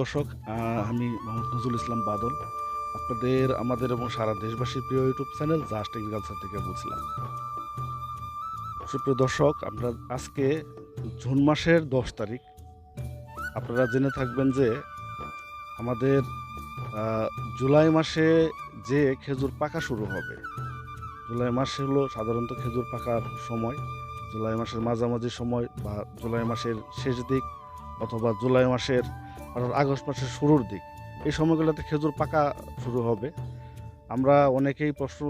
দর্শক আমি মোহাম্মদ নজরুল ইসলাম বাদল। আপনাদের, আমাদের এবং সারা দেশবাসীর প্রিয় ইউটিউব চ্যানেল জাস্ট এগ্রিকালচার থেকে বলছিলাম সুপ্রিয় দর্শক, আমরা আজকে জুন মাসের দশ তারিখ। আপনারা জেনে থাকবেন যে আমাদের জুলাই মাসে যে খেজুর পাকা শুরু হবে। জুলাই মাসে হলো সাধারণত খেজুর পাকার সময়। জুলাই মাসের মাঝামাঝি সময় বা জুলাই মাসের শেষ দিক অথবা জুলাই মাসের অর্থাৎ আগস্ট মাসের শুরুর দিক। এই সময়গুলোতে খেজুর পাকা শুরু হবে। আমরা অনেকেই প্রশ্ন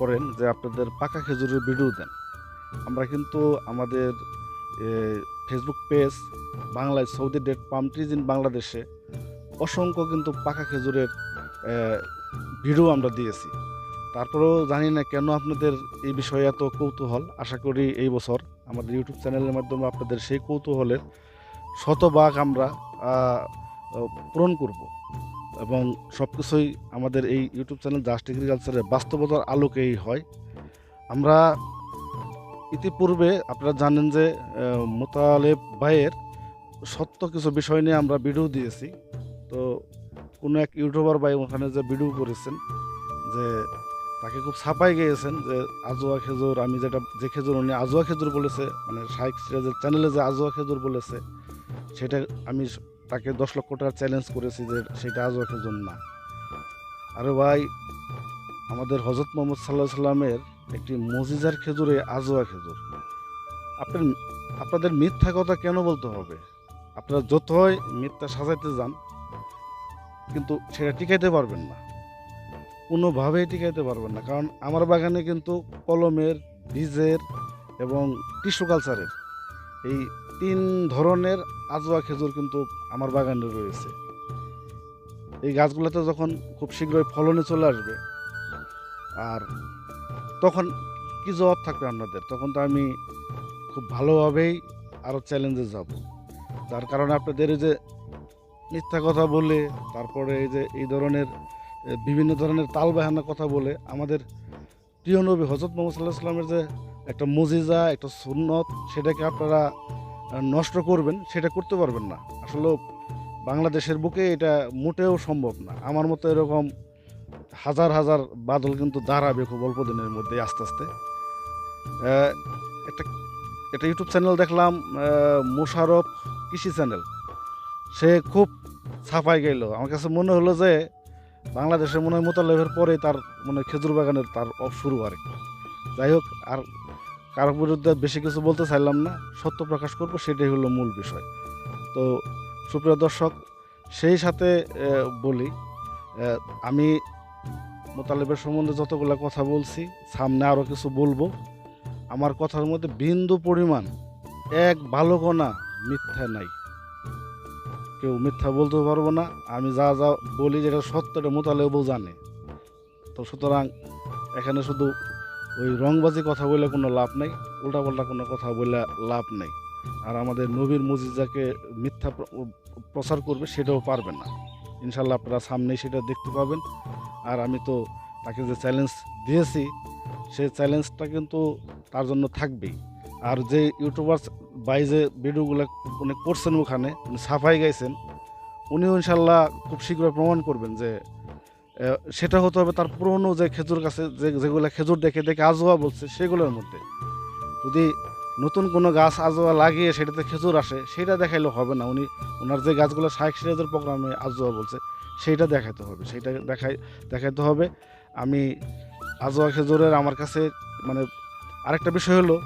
করেন যে আপনাদের পাকা খেজুরের ভিডিও দেন। আমরা কিন্তু আমাদের ফেসবুক পেজ বাংলায় Saudi date palm trees in বাংলাদেশে অসংখ্য কিন্তু পাকা খেজুরের ভিডিও আমরা দিয়েছি। তারপরেও জানি না কেন আপনাদের এই বিষয়ে এত কৌতূহল। আশা করি এই বছর আমাদের ইউটিউব চ্যানেলের মাধ্যমে আপনাদের সেই কৌতূহলের শতভাগ আমরা পূরণ করব। এবং সব কিছুই আমাদের এই ইউটিউব চ্যানেল জাস্ট এগ্রিকালচারের বাস্তবতার আলোকেই হয়। আমরা ইতিপূর্বে আপনারা জানেন যে মোতালেব ভাইয়ের সত্য কিছু বিষয় নিয়ে আমরা ভিডিও দিয়েছি। তো কোনো এক ইউটিউবার ভাই ওখানে যে ভিডিও করেছেন, যে তাকে খুব ছাপাই গিয়েছেন যে আজোয়া খেজুর, আমি যেটা যে খেজুর উনি আজোয়া খেজুর বলেছে মানে শাইক সিরাজের চ্যানেলে যে আজোয়া খেজুর বলেছে, সেটা আমি তাকে দশ লক্ষ টাকা চ্যালেঞ্জ করেছি যে সেটা আজওয়া খেজুর না। আরে ভাই, আমাদের হজরত মোহাম্মদ সাল্লাহ সাল্লামের একটি মজিজার খেজুরে আজওয়া খেজুর। আপনার, আপনাদের মিথ্যা কথা কেন বলতে হবে? আপনারা যতই মিথ্যা সাজাইতে যান, কিন্তু সেটা টিকাইতে পারবেন না। কোনোভাবেই টিকাইতে পারবেন না। কারণ আমার বাগানে কিন্তু কলমের, বীজের এবং টিস্যু কালচারের এই তিন ধরনের আজোয়া খেজুর কিন্তু আমার বাগানে রয়েছে। এই গাছগুলোতে যখন খুব শীঘ্রই ফলনে চলে আসবে, আর তখন কি জবাব থাকবে আপনাদের? তখন তো আমি খুব ভালোভাবেই আরও চ্যালেঞ্জে যাব। যার কারণে আপনাদের এই যে মিথ্যা কথা বলে, তারপরে এই যে এই ধরনের বিভিন্ন ধরনের তাল বাহানা কথা বলে, আমাদের প্রিয় নবী হজরত মোহাম্মদ সাল্লাহ সাল্লামের যে একটা মজিজা, একটা সুন্নত, সেটাকে আপনারা নষ্ট করবেন, সেটা করতে পারবেন না। আসলে বাংলাদেশের বুকে এটা মোটেও সম্ভব না। আমার মতো এরকম হাজার হাজার বাদল কিন্তু দাঁড়াবে খুব অল্প দিনের মধ্যে আস্তে আস্তে। একটা একটা ইউটিউব চ্যানেল দেখলাম মোশারফ কৃষি চ্যানেল সে খুব ছাপাই গেল। আমার কাছে মনে হলো যে বাংলাদেশে মনে হয় মোতালেবের পরে তার মানে খেজুর বাগানের তার শুরু আর যাই হোক, আর কারোর বিরুদ্ধে বেশি কিছু বলতে চাইলাম না। সত্য প্রকাশ করব, সেটাই হলো মূল বিষয়। তো সুপ্রিয় দর্শক, সেই সাথে বলি আমি মোতালেবের সম্বন্ধে যতগুলো কথা বলছি, সামনে আরও কিছু বলব। আমার কথার মধ্যে বিন্দু পরিমাণ এক ভালো মিথ্যা নাই। কেউ মিথ্যা বলতে পারব না। আমি যা যা বলি, যেটা সত্য এটা মোতালেবও জানে। তো সুতরাং এখানে শুধু ওই রংবাজি কথা বলে কোনো লাভ নেই, উল্টাপাল্টা কোনো কথা বলে লাভ নেই। আর আমাদের নবীর মজিজাকে মিথ্যা প্রচার করবে সেটাও পারবে না। ইনশাল্লাহ আপনারা সামনেই সেটা দেখতে পাবেন। আর আমি তো তাকে যে চ্যালেঞ্জ দিয়েছি, সেই চ্যালেঞ্জটা কিন্তু তার জন্য থাকবেই। আর যে ইউটিউবার বাই যে ভিডিওগুলো উনি করছেন ওখানে, উনি সাফাই গাইছেন, উনিও ইনশাল্লাহ খুব শীঘ্রই প্রমাণ করবেন যে সেটা হতে হবে তার পুরনো যে খেজুর গাছে, যে, যেগুলো খেজুর দেখে দেখে আজোয়া বলছে, সেগুলোর মধ্যে। যদি নতুন কোনো গাছ আজোয়া লাগিয়ে সেটাতে খেজুর আসে, সেটা দেখাইলে হবে না। উনি ওনার যে গাছগুলো শাইখ সিরাজের প্রোগ্রামে আজোয়া বলছে সেইটা দেখাইতে হবে। সেইটা দেখাই, দেখাইতে হবে। আমি আজোয়া খেজুরের আমার কাছে মানে আরেকটা বিষয় হলো,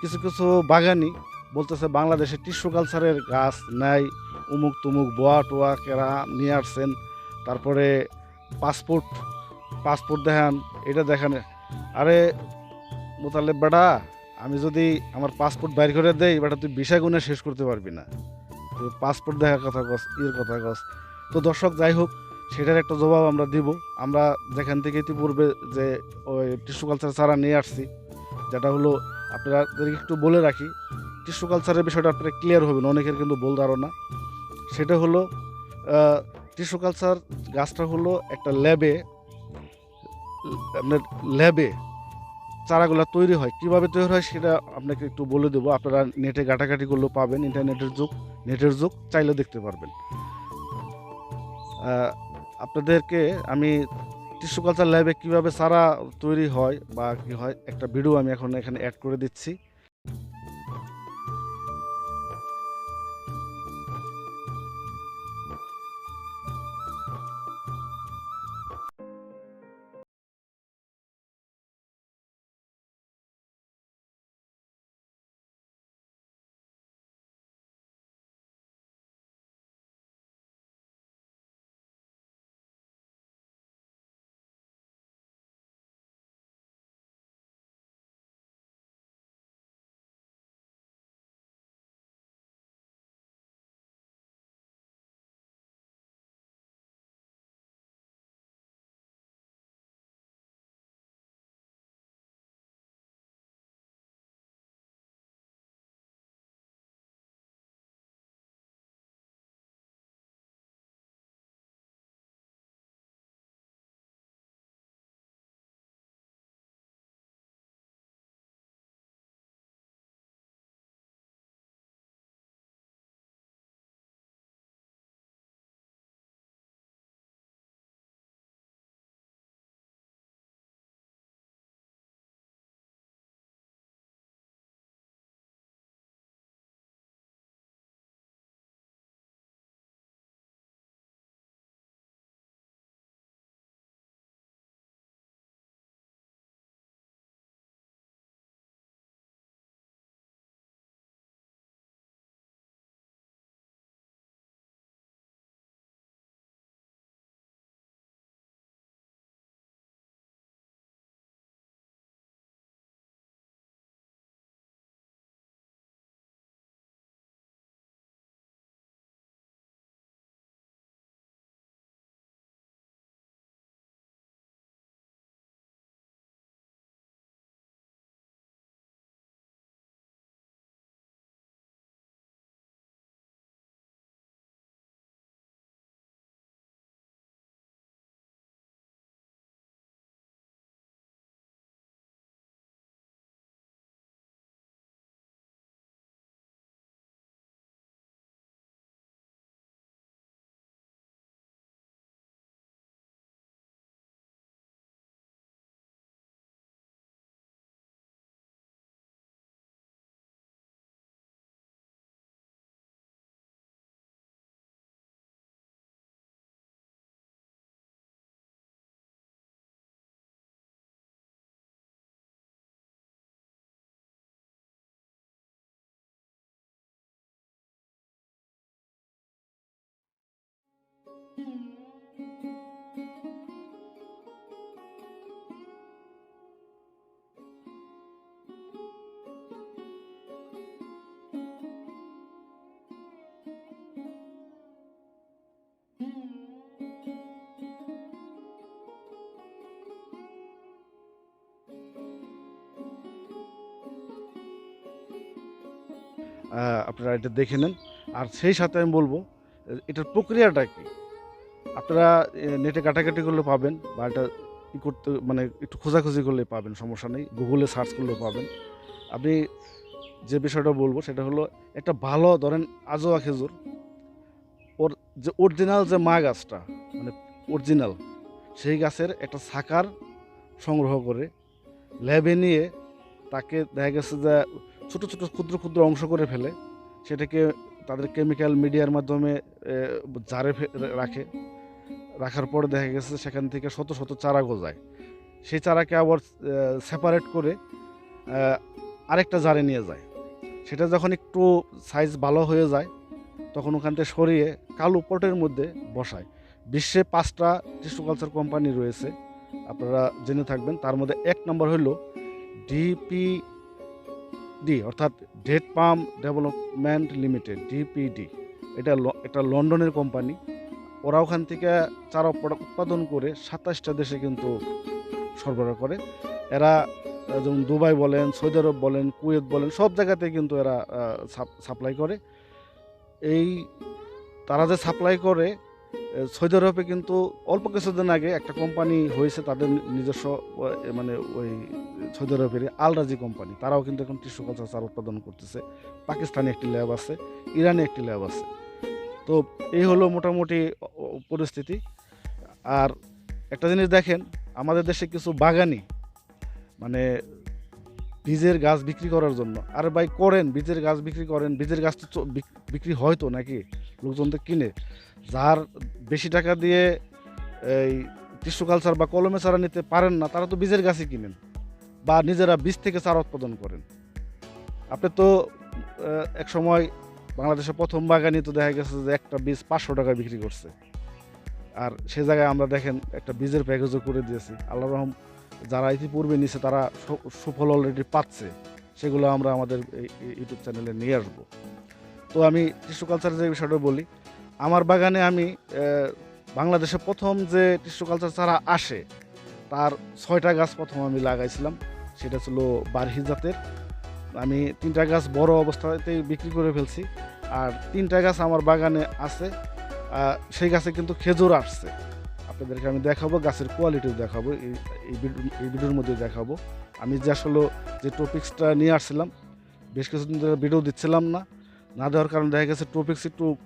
কিছু কিছু বাগানি বলতেছে, বাংলাদেশে টিস্যু কালচারের গাছ নাই। উমুক তুমুক বোয়া টোয়া কেরা নিয়ে আসছেন। তারপরে পাসপোর্ট পাসপোর্ট দেখান, এটা দেখান। আরে, মোতালেব বেটা, আমি যদি আমার পাসপোর্ট বাইর করে দেই, বেটা, তুই বিষয় গুণে শেষ করতে পারবি না। তুই পাসপোর্ট দেখার কথা কস, ইয়ের কথা কস। তো দর্শক, যাই হোক, সেটার একটা জবাব আমরা দিব। আমরা যেখান থেকে ইতিপূর্বে যে ওই টিস্যু কালচার ছাড়া নিয়ে আসছি, যেটা হলো আপনাদেরকে একটু বলে রাখি, টিস্যু কালচারের বিষয়টা আপনারা ক্লিয়ার হবেন, অনেকের কিন্তু ভুল ধারণা সেটা হলো টিস্যু কালচার গাছটা হলো একটা ল্যাবে, আপনার ল্যাবে চারাগুলো তৈরি হয়। কীভাবে তৈরি হয় সেটা আপনাকে একটু বলে দেবো। আপনারা নেটে ঘাটাঘাটি করলেও পাবেন ইন্টারনেটের যুগ নেটের যুগ, চাইলে দেখতে পারবেন। আপনাদেরকে আমি টিস্যু কালচার ল্যাবে কীভাবে চারা তৈরি হয় বা কী হয়, একটা ভিডিও আমি এখন এখানে অ্যাড করে দিচ্ছি। আপনারা এটা দেখে নেন। আর সেই সাথে আমি বলব এটার প্রক্রিয়াটা কি? আপনারা নেটে কাটাকাটি করলে পাবেন, বা এটা ই করতে মানে একটু খোঁজাখুঁজি করলে পাবেন, সমস্যা নেই। গুগলে সার্চ করলেও পাবেন। আপনি যে বিষয়টা বলব, সেটা হলো একটা ভালো, ধরেন আজোয়া খেজুর, ওর যে অরিজিনাল যে মা গাছটা মানে অরিজিনাল সেই গাছের একটা সাকার সংগ্রহ করে ল্যাবে নিয়ে তাকে দেখা গেছে যে ছোটো ছোটো, ক্ষুদ্র ক্ষুদ্র অংশ করে ফেলে। সেটাকে তাদের কেমিক্যাল মিডিয়ার মাধ্যমে জারে রাখে। রাখার পর দেখা গেছে সেখান থেকে শত শত চারা গজায়। সেই চারাকে আবার সেপারেট করে আরেকটা জারে নিয়ে যায়। সেটা যখন একটু সাইজ ভালো হয়ে যায়, তখন ওখান থেকে সরিয়ে কালো পটের মধ্যে বসায়। বিশ্বে পাঁচটা টিস্যু কালচার কোম্পানি রয়েছে। আপনারা জেনে থাকবেন, তার মধ্যে এক নম্বর হলো ডিপি ডি, অর্থাৎ date palm development limited, DPD. এটা এটা লন্ডনের কোম্পানি। ওরা ওখান থেকে চারা প্রোডাক্ট উৎপাদন করে সাতাশটা দেশে কিন্তু সরবরাহ করে। এরা যেমন দুবাই বলেন, সৌদি আরব বলেন, কুয়েত বলেন, সব জায়গাতে কিন্তু এরা সাপ্লাই করে। এই, তারা যে সাপ্লাই করে সৌদি আরবে কিন্তু অল্প কিছুদিন আগে একটা কোম্পানি হয়েছে, তাদের নিজস্ব মানে ওই সৌদি আরবের আলরাজি কোম্পানি। তারাও কিন্তু এখন টিস্যু কালচার চারা উৎপাদন করতেছে। পাকিস্তানে একটি ল্যাব আছে, ইরানে একটি ল্যাব আছে। তো এই হলো মোটামুটি পরিস্থিতি। আর একটা জিনিস দেখেন, আমাদের দেশে কিছু বাগানি মানে বীজের গাছ বিক্রি করার জন্য। আর ভাই, করেন, বীজের গাছ বিক্রি করেন। বীজের গাছ তো বিক্রি হয় তো নাকি? লোকজন তো কিনে। যার বেশি টাকা দিয়ে এই টিস্যু কালচার বা কলমে চারা নিতে পারেন না, তারা তো বীজের গাছই কিনেন বা নিজেরা বীজ থেকে চারা উৎপাদন করেন। আপনি তো এক সময় বাংলাদেশের প্রথম বাগানি তো দেখা গেছে যে একটা বীজ পাঁচশো টাকা বিক্রি করছে। আর সে জায়গায় আমরা দেখেন একটা বীজের প্যাকেজও করে দিয়েছি। আল্লাহ রহম যারা ইতিপূর্বে নিছে, তারা সুফল অলরেডি পাচ্ছে। সেগুলো আমরা আমাদের ইউটিউব চ্যানেলে নিয়ে আসব। তো আমি টিস্যু কালচারের যে বিষয়টা বলি, আমার বাগানে আমি বাংলাদেশে প্রথম যে টিস্যু কালচার চারা আসে, তার ছয়টা গাছ প্রথম আমি লাগাইছিলাম। সেটা ছিল বারহি জাতের। আমি তিনটা গাছ বড় অবস্থাতেই বিক্রি করে ফেলছি। আর তিনটা গাছ আমার বাগানে আছে। সেই গাছে কিন্তু খেজুর আসছে। আপনাদেরকে আমি দেখাবো, গাছের কোয়ালিটিও দেখাবো, এই এই ভিডিওর মধ্যে দেখাবো। আমি যে আসলে যে টপিক্সটা নিয়ে আসছিলাম, বেশ কিছুদিন ধরে ভিডিও দিচ্ছিলাম না না দেওয়ার কারণে দেখা গেছে টপিক্স একটু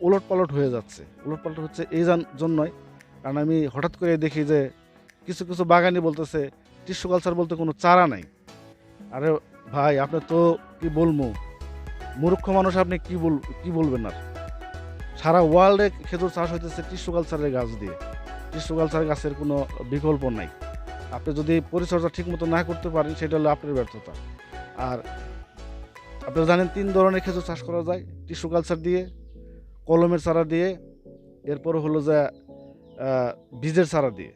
উলট পালট হয়ে যাচ্ছে। উলট পালট হচ্ছে এই জান- জন্যই, কারণ আমি হঠাৎ করে দেখি যে কিছু কিছু বাগানি বলতেছে টিস্যু কালচার বলতে কোনো চারা নাই। আরে ভাই, আপনি তো কি বলব মূর্খ মানুষ আপনি কি বল, কি বলবেন আর? সারা ওয়ার্ল্ডে খেজুর চাষ হইতেছে টিস্যু কালচারের গাছ দিয়ে। টিস্যু কালচার গাছের কোনো বিকল্প নাই। আপনি যদি পরিচর্যা ঠিকমতো না করতে পারেন, সেটা হলো আপনার ব্যর্থতা। আর আপনারা জানেন তিন ধরনের খেজুর চাষ করা যায় টিস্যু কালচার দিয়ে, কলমের চারা দিয়ে, এরপর হলো যে বীজের চারা দিয়ে।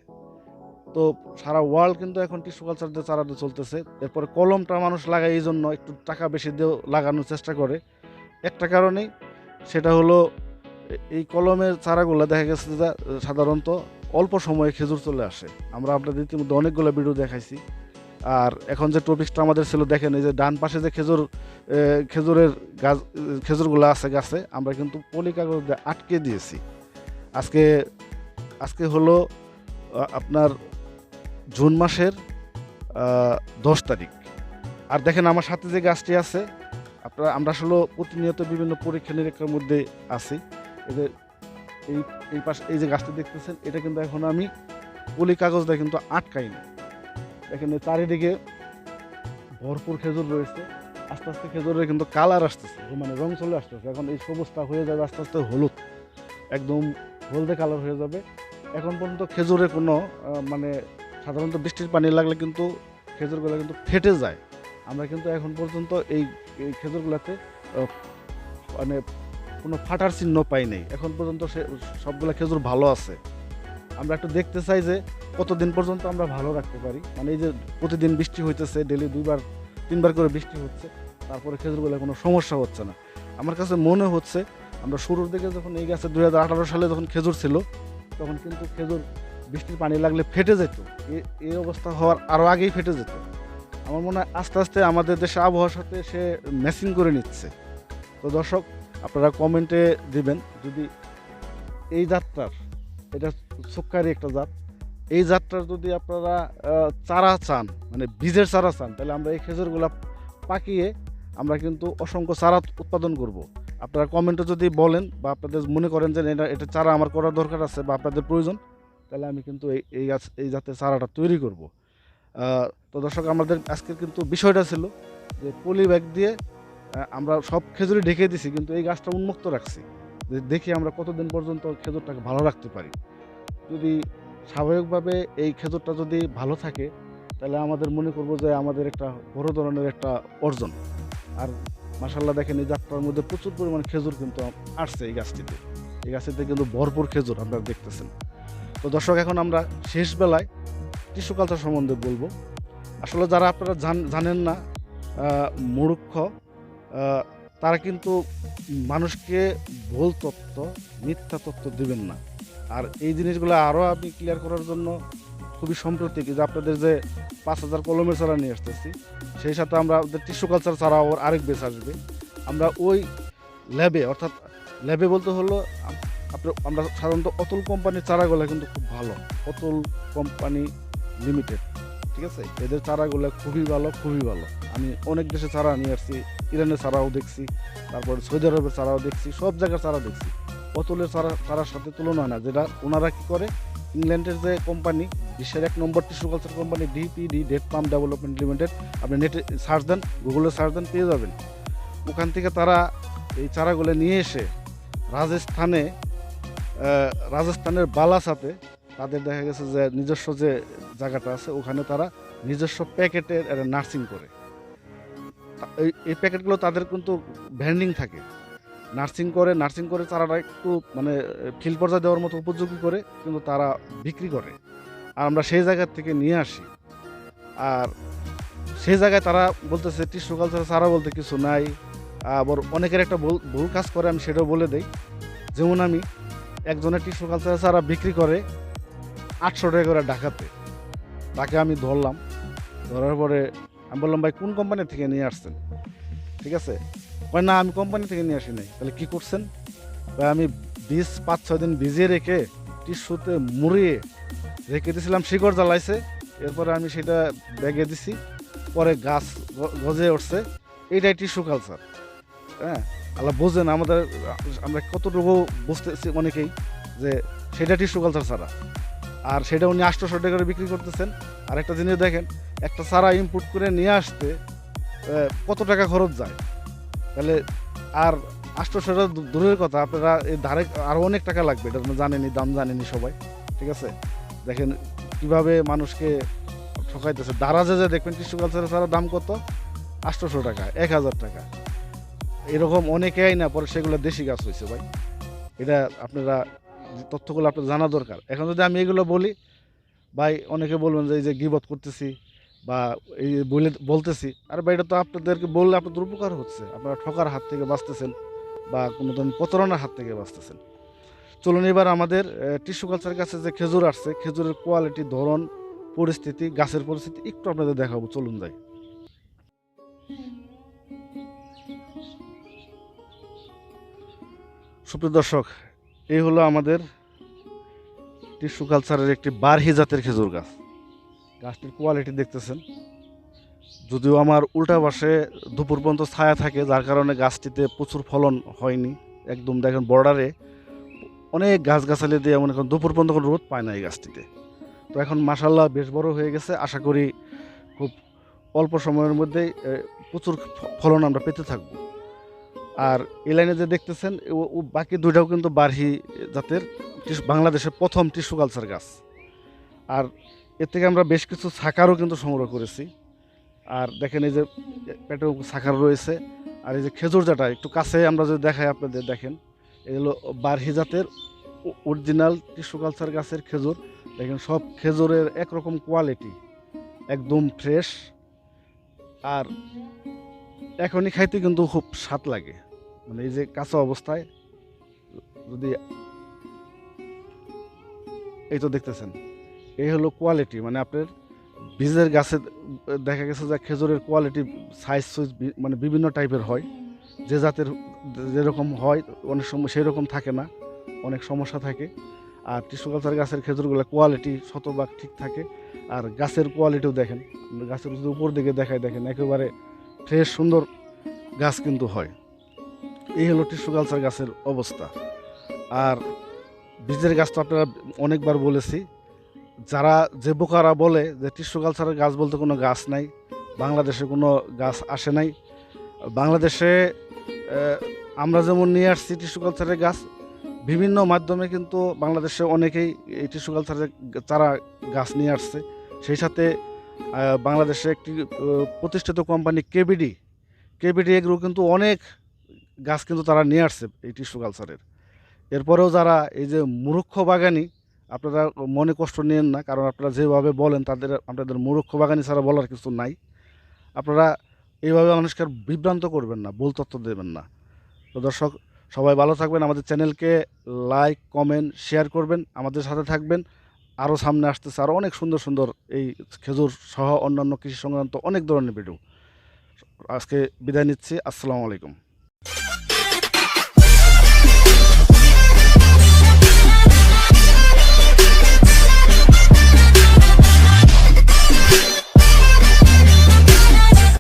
তো সারা ওয়ার্ল্ড কিন্তু এখন টিস্যু কালচার দিয়ে চারা দিয়ে চলতেছে। এরপরে কলমটা মানুষ লাগায় এই জন্য একটু টাকা বেশি দিয়েও লাগানোর চেষ্টা করে। একটা কারণেই সেটা হলো এই কলমের চারাগুলো দেখা গেছে যে সাধারণত অল্প সময়ে খেজুর চলে আসে। আমরা আপনাদের ইতিমধ্যে অনেকগুলো ভিডিও দেখাইছি। আর এখন যে টপিকসটা আমাদের ছিল, দেখেন এই যে ডান পাশে যে খেজুর খেজুরের গাছ, খেজুরগুলো আছে গাছে, আমরা কিন্তু পলি কাগজ আটকে দিয়েছি। আজকে আজকে হলো আপনার জুন মাসের দশ তারিখ। আর দেখেন আমার সাথে যে গাছটি আছে, আপনারা, আমরা আসলে প্রতিনিয়ত বিভিন্ন পরীক্ষা নিরীক্ষার মধ্যে আছি। যে, এই এই পাশে, এই যে গাছটি দেখতেছেন, এটা কিন্তু এখন আমি পলি কাগজ কিন্তু আটকাইনি। দেখেন এই চারিদিকে ভরপুর খেজুর রয়েছে। আস্তে আস্তে খেজুরের কিন্তু কালার আসতেছে মানে রং চলে আসতেছে। এখন এই সবুজটা হয়ে যাবে আস্তে আস্তে হলুদ, একদম হলদে কালার হয়ে যাবে। এখন পর্যন্ত খেজুরে কোনো মানে সাধারণত বৃষ্টির পানি লাগলে কিন্তু খেজুরগুলো কিন্তু ফেটে যায়। আমরা কিন্তু এখন পর্যন্ত এই খেজুরগুলোতে মানে কোনো ফাটার চিহ্ন পাই নাই। এখন পর্যন্ত সে সবগুলো খেজুর ভালো আছে। আমরা একটু দেখতে চাই যে কতদিন পর্যন্ত আমরা ভালো রাখতে পারি। মানে এই যে প্রতিদিন বৃষ্টি হইতেছে ডেলি দুইবার, তিনবার করে বৃষ্টি হচ্ছে, তারপরে খেজুরগুলো কোনো সমস্যা হচ্ছে না। আমার কাছে মনে হচ্ছে, আমরা শুরুর দিকে যখন এই গাছে দু হাজার আঠারো সালে যখন খেজুর ছিল, তখন কিন্তু খেজুর বৃষ্টির পানি লাগলে ফেটে যেত। এই অবস্থা হওয়ার আরও আগেই ফেটে যেত। আমার মনে হয় আস্তে আস্তে আমাদের দেশে আবহাওয়ার সাথে সে ম্যাচিং করে নিচ্ছে। তো দর্শক আপনারা কমেন্টে দিবেন, যদি এই জাতটার, এটা সুক্কারি একটা জাত, এই জাতটার যদি আপনারা চারা চান মানে বীজের চারা চান, তাহলে আমরা এই খেজুরগুলা পাকিয়ে আমরা কিন্তু অসংখ্য চারা উৎপাদন করব। আপনারা কমেন্টে যদি বলেন বা আপনাদের মনে করেন যে এটা এটা চারা আমার করার দরকার আছে বা আপনাদের প্রয়োজন, তাহলে আমি কিন্তু এই এই গাছ, এই জাতের চারাটা তৈরি করব। তো দর্শক, আমাদের আজকের কিন্তু বিষয়টা ছিল যে পলি ব্যাগ দিয়ে আমরা সব খেজুরি ঢেকে দিছি কিন্তু এই গাছটা উন্মুক্ত রাখছি। দেখি আমরা কতদিন পর্যন্ত খেজুরটাকে ভালো রাখতে পারি। যদি স্বাভাবিকভাবে এই খেজুরটা যদি ভালো থাকে তাহলে আমাদের মনে করব যে আমাদের একটা বড় ধরনের একটা অর্জন। আর মাসাল্লাহ দেখেন এই যাত্রার মধ্যে প্রচুর পরিমাণ খেজুর কিন্তু আসছে এই গাছটিতে। এই গাছটিতে কিন্তু ভরপুর খেজুর আপনারা দেখতেছেন। তো দর্শক এখন আমরা শেষ বেলায় টিস্যু কালচার সম্বন্ধে বলব। আসলে যারা আপনারা জান- জানেন না আহ, তারা কিন্তু মানুষকে ভুল তথ্য মিথ্যা তথ্য দিবেন না। আর এই জিনিসগুলো আরও আমি ক্লিয়ার করার জন্য খুবই সম্প্রতি যে আপনাদের যে পাঁচ হাজার কলমের চারা নিয়ে আসতেছি, সেই সাথে আমরা আমাদের টিস্যু কালচার ছাড়া ওর আরেক বেস আসবে। আমরা ওই ল্যাবে অর্থাৎ ল্যাবে বলতে হলো, আপনার, আমরা সাধারণত অতুল কোম্পানির চারাগুলো কিন্তু খুব ভালো, অতুল কোম্পানি লিমিটেড ঠিক আছে? এদের চারাগুলো খুবই ভালো খুবই ভালো। আমি অনেক দেশে চারা নিয়ে আসছি ইরানের চারাও দেখছি, তারপরে সৌদি আরবের চারাও দেখছি, সব জায়গার চারা দেখছি। অতুলের চারা চারার সাথে তুলনা হয় না, যেটা ওনারা কী করে, ইংল্যান্ডের যে কোম্পানি বিশ্বের এক নম্বর tissue culture company DPD date pump development limited আপনি নেটে সার্চ দেন গুগলে সার্চ দেন, পেয়ে যাবেন। ওখান থেকে তারা এই চারাগুলো নিয়ে এসে রাজস্থানে রাজস্থানের বালাসাতে, তাদের দেখা গেছে যে নিজস্ব যে জায়গাটা আছে, ওখানে তারা নিজস্ব প্যাকেটের নার্সিং করে। এই প্যাকেটগুলো তাদের কিন্তু ভ্যান্ডিং থাকে। নার্সিং করে নার্সিং করে চারাটা একটু মানে ফিল পর্যায়ে দেওয়ার মতো উপযোগী করে কিন্তু তারা বিক্রি করে। আর আমরা সেই জায়গা থেকে নিয়ে আসি। আর সেই জায়গায় তারা বলতেছে টিস্যু কালচার চারা বলতে কিছু নাই। আবার অনেকের একটা ভুল ভুল কাজ করে, আমি সেটাও বলে দেই। যেমন আমি, একজনের টিস্যু কালচার চারা বিক্রি করে আটশো টাকা করে ঢাকাতে তাকে আমি ধরলাম। ধরার পরে আমি বললাম, ভাই, কোন কোম্পানি থেকে নিয়ে আসছেন? ঠিক আছে? কয়, না, আমি কোম্পানি থেকে নিয়ে আসি নাই। তাহলে কী করছেন? আমি বীজ পাঁচ, ছয় দিন ভিজিয়ে রেখে টিস্যুতে মুড়িয়ে রেখে দিয়েছিলাম, শিকড় জ্বালাইছে। এরপরে আমি সেটা ব্যাগে দিছি, পরে গাছ গজে উঠছে। এইটাই টিস্যু কালচার হ্যাঁ? আল্লাহ বোঝেন আমাদের, আমরা কতটুকু বুঝতেছি অনেকেই যে সেটা টিস্যু কালচার ছাড়া। আর সেটা উনি আটশোশো টাকা করে বিক্রি করতেছেন। আর একটা জিনিস দেখেন, একটা চারা ইম্পোর্ট করে নিয়ে আসতে কত টাকা খরচ যায়? তাহলে আর আটশোশো দূরের কথা, আপনারা এই ধারে আরও অনেক টাকা লাগবে, এটা জানেনি দাম জানেনি সবাই, ঠিক আছে? দেখেন কীভাবে মানুষকে ঠকাইতেছে। দারাজে যে দেখবেন টিস্যু ছাড়া দাম কত? আটশোশো টাকা, এক হাজার টাকা। এরকম অনেকেই না, পরে সেগুলো দেশি গাছ হয়েছে ভাই। এটা আপনারা তথ্যগুলো আপনার জানা দরকার। এখন যদি আমি এগুলো বলি, ভাই অনেকে বলবেন যে এই যে গিবত করতেছি বা এই বলে বলতেছি, আর ভাই এটা তো আপনাদেরকে বললে আপনাদের উপকার হচ্ছে। আপনারা ঠকার হাত থেকে বাঁচতেছেন বা কোনো ধরনের প্রতারণার হাত থেকে বাঁচতেছেন। চলুন এবার আমাদের টিস্যু কালচার কাছে যে খেজুর আসছে, খেজুরের কোয়ালিটি ধরন, পরিস্থিতি, গাছের পরিস্থিতি একটু আপনাদের দেখাবো। চলুন যাই। সুপ্রিয় দর্শক এই হলো আমাদের টিস্যু কালচারের একটি বারহি জাতের খেজুর গাছ। গাছটির কোয়ালিটি দেখতেছেন। যদিও আমার উল্টা পাশে দুপুর পর্যন্ত ছায়া থাকে, যার কারণে গাছটিতে প্রচুর ফলন হয়নি। একদম দেখেন বর্ডারে অনেক গাছগাছালি দিয়ে মনে করেন দুপুর পর্যন্ত কোনো রোদ পায় না এই গাছটিতে। তো এখন মাসাল্লাহ বেশ বড় হয়ে গেছে। আশা করি খুব অল্প সময়ের মধ্যেই প্রচুর ফলন আমরা পেতে থাকব। আর এই লাইনে যে দেখতেছেন, ও- বাকি দুইটাও কিন্তু বারহি জাতের বাংলাদেশের প্রথম টিস্যু কালচার গাছ। আর এর থেকে আমরা বেশ কিছু শাখারও কিন্তু সংগ্রহ করেছি। আর দেখেন এই যে পেটেও শাখার রয়েছে। আর এই যে খেজুর জাটা, একটু কাছে আমরা যদি দেখাই আপনাদের, দেখেন। এগুলো বারহি জাতের অরিজিনাল টিস্যু কালচার গাছের খেজুর। দেখেন সব খেজুরের একরকম কোয়ালিটি একদম ফ্রেশ আর এখনই খাইতে কিন্তু খুব স্বাদ লাগে। মানে এই যে কাঁচা অবস্থায় যদি এই তো দেখতেছেন, এই হলো কোয়ালিটি মানে আপনার বীজের গাছে দেখা গেছে যে খেজুরের কোয়ালিটি সাইজ সুইজ মানে বিভিন্ন টাইপের হয়। যে জাতের যেরকম হয়, অনেক সময় সেই রকম থাকে না, অনেক সমস্যা থাকে। আর টিস্যু কালচার গাছের খেজুরগুলো কোয়ালিটি শতভাগ ঠিক থাকে। আর গাছের কোয়ালিটিও দেখেন, গাছের যদি উপর দিকে দেখায়, দেখেন একেবারে ফ্রেশ সুন্দর গাছ কিন্তু হয়। এই হলো টিস্যু কালচার গাছের অবস্থা। আর বীজের গাছ তো আপনারা অনেকবার বলেছি, যারা যে বোকারা বলে যে টিস্যু কালচারের গাছ বলতে কোনো গাছ নাই, বাংলাদেশে কোনো গাছ আসে নাই। বাংলাদেশে আমরা যেমন নিয়ে আসছি টিস্যু কালচারের গাছ, বিভিন্ন মাধ্যমে কিন্তু বাংলাদেশে অনেকেই এই টিস্যু কালচারের চারা গাছ নিয়ে আসছে। সেই সাথে বাংলাদেশে একটি প্রতিষ্ঠিত কোম্পানি কেবিডি কেবিডি এগ্রো কিন্তু অনেক গাছ কিন্তু তারা নিয়ে আসছে এই টিস্যু কালচারের। এরপরেও যারা এই যে মূর্খ বাগানি, আপনারা মনে কষ্ট নিয়েন না, কারণ আপনারা যেভাবে বলেন তাদের, আপনাদের মূর্খ বাগানি ছাড়া বলার কিছু নাই। আপনারা এইভাবে মানুষকে বিভ্রান্ত করবেন না, ভুল তথ্য দেবেন না। তো দর্শক, সবাই ভালো থাকবেন, আমাদের চ্যানেলকে লাইক, কমেন্ট, শেয়ার করবেন, আমাদের সাথে থাকবেন। আরও সামনে আসতেছে আরও অনেক সুন্দর সুন্দর এই খেজুর সহ অন্যান্য কৃষি সংক্রান্ত অনেক ধরনের ভিডিও। আজকে বিদায় নিচ্ছি, আসসালামু আলাইকুম।